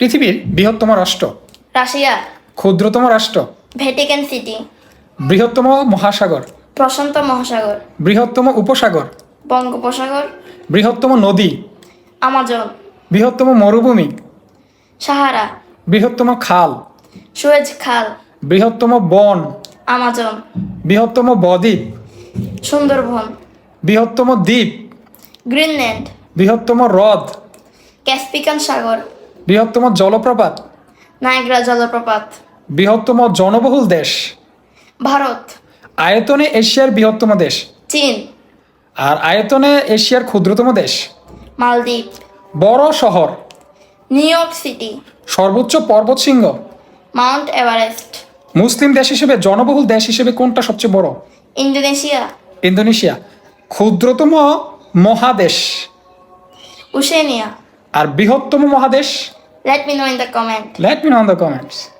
পৃথিবীর বৃহত্তম রাষ্ট্র। রাশিয়া। ক্ষুদ্রতম রাষ্ট্র। Vatican City. বৃহত্তম মহাসাগর। প্রশান্ত মহাসাগর। বৃহত্তম উপসাগর। বঙ্গোপসাগর। বৃহত্তম নদী। আমাজন। বৃহত্তম মরুভূমি। সাহারা। বৃহত্তম খাল। সুয়েজ খাল। বৃহত্তম বন। আমাজন। বৃহত্তম বদ্বীপ। সুন্দরবন। বৃহত্তম দ্বীপ। গ্রিনল্যান্ড। বৃহত্তম হ্রদ। ক্যাসপিকান সাগর। বৃহত্তম জলপ্রপাত? নায়গ্রা জলপ্রপাত। বৃহত্তম জনবহুল দেশ? ভারত। আয়তনে এশিয়ার বৃহত্তম দেশ? চীন। আর আয়তনে এশিয়ার ক্ষুদ্রতম দেশ? মালদ্বীপ। বড় শহর? New York City. সর্বোচ্চ পর্বত শৃঙ্গ? Mount Everest. মুসলিম দেশ হিসেবে জনবহুল দেশ হিসেবে কোনটা সবচেয়ে বড়? ইন্দোনেশিয়া। ইন্দোনেশিয়া। ক্ষুদ্রতম মহাদেশ? উশেনিয়া আর বৃহত্তম মহাদেশ? Let me know in the comments. Let me know in the comments.